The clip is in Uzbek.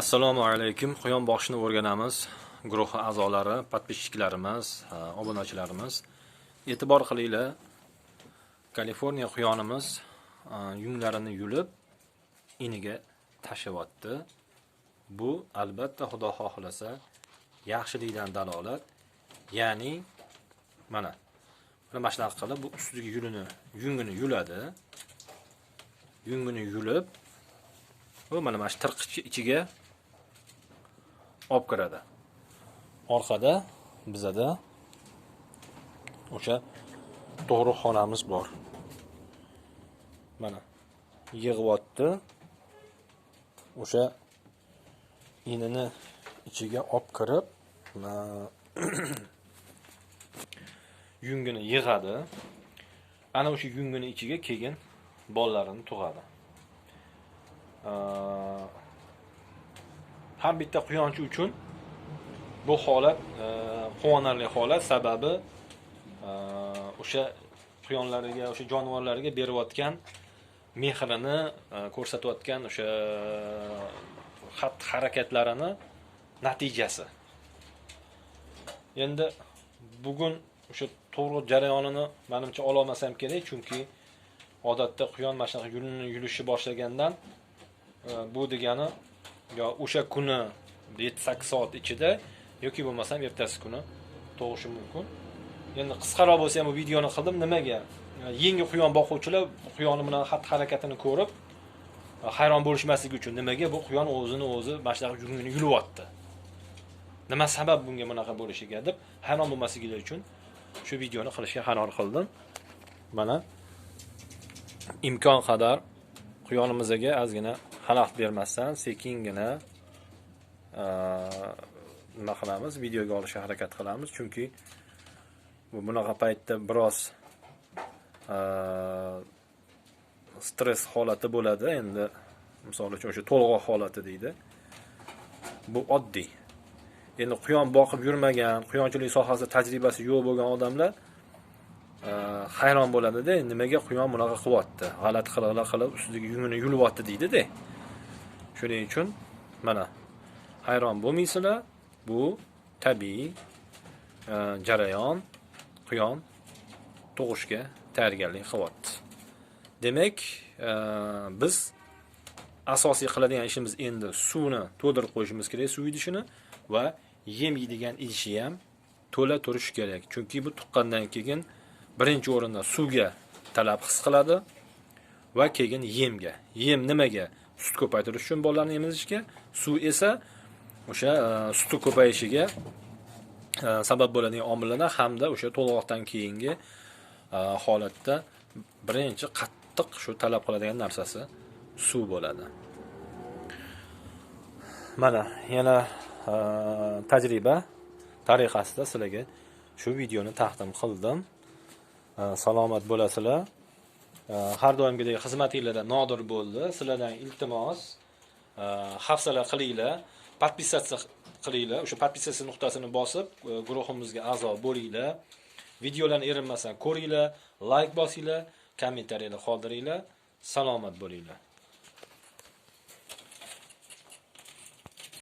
assalomu alaykum. Quyon boqishni o'rganamiz. Guruhi a'zolari подписчикларimiz obunachilarimiz. E'tibor qilinglar. Kaliforniya quyonimiz yunglarini yulib iniga tashlayapti bu albatta xudo xohlasa yaxshilikdan dalolat. Ya'ni mana mana shunaqa qilib bu ustiga yulini yungini yuladi. Yungini yulib va mana mana shu tirqichni ichiga olib kiradi. Orqada bizada o'sha tug'ruqxonamiz bor. Mana yig'yapti o'sha inini ichiga olib kirib yungini yig'adi. Ana o'sha yungini ichiga keyin bolalarini tug'adi. Har bitta quyonchi uchun bu holat e, quvonarli holat sababi e, o'sha quyonlariga o'sha jonivorlarga berayotgan mehrini e, ko'rsatayotgan o'sha xatti harakatlarini natijasi. Endi bugun o'sha tug'ruq jarayonini manimcha ololmasam kerak chunki odatda quyon mana shunaqa yulishi yulishni boshlagandan bu degani yo o'sha kuni yetti sakkiz soat ichida yoki bo'lmasam ertasi kuni tug'ishi mumkin. Endi qisqaroq bo'lsa ham bu videoni qildim nimaga? Yangi quyon boquvchilar quyonni bilan xatti harakatini ko'rib hayron bo'lishmasligi uchun nimaga bu quyon o'zini o'zi mana shunaqa yungini yulyapti? Nima sabab bunga bunaqa bo'lishiga deb hayron bo'lmasligingiz uchun shu videoni qilishga qaror qildim. Mana imkon qadar quyonimizga ozgina xalaqit bermasdan sekingina nima qilamiz? Videoga olishga harakat qilamiz. Chunki bu bunaqa paytda biroz stress holati bo'ladi. Endi misol uchun o'sha to'lg'oq holati deydi. Bu oddiy. Endi quyon boqib yurmagan quyonchilik sohasida tajribasi yo'q bo'lgan odamlar hayron bo'ladida nimaga quyon bunaqa qilyapti g'alati qiliqlar qilib ustiga yungini yulyapti deydida. Shuning uchun mana. Hayron bo'lmaysizlar bu tabiiy e, jarayon quyon tug'ishga tayyorgarlik qilyapti demak e, biz asosiy qiladigan ishimiz endi suvni to'ldirib qo'yishimiz kerak suv idishini va yem yeydigan idishi ham to'la turishi kerak. Chunki bu tuqqandan keyin birinchi o'rinda suvga talab his qiladi va keyin yemga. Yem nimaga sut ko'paytirish uchun bolalarni emizishga suv esa o'sha e, sutni ko'payishiga e, sabab bo'ladigan omillardan hamda o'sha to'lg'oqdan keyingi e, holatda birinchi qattiq shu talab qiladigan narsasi suv bo'ladi. Mana yana tajriba tariqasida sizlarga shu videoni taqdim qildim. Salomat bo'lasizlar. Э, har doimgidek xizmatinglarda nodir bo'ldi sizlardan iltimos э, hafsala qilinglar подписаться qilinglar o'sha подписаться nuqtasini bosib э, guruhimizga a'zo bo'linglar. Videolarni erinmasdan ko'ringlar layk bosinglar kommentariylar qoldiringlar. Salomat bo'linglar.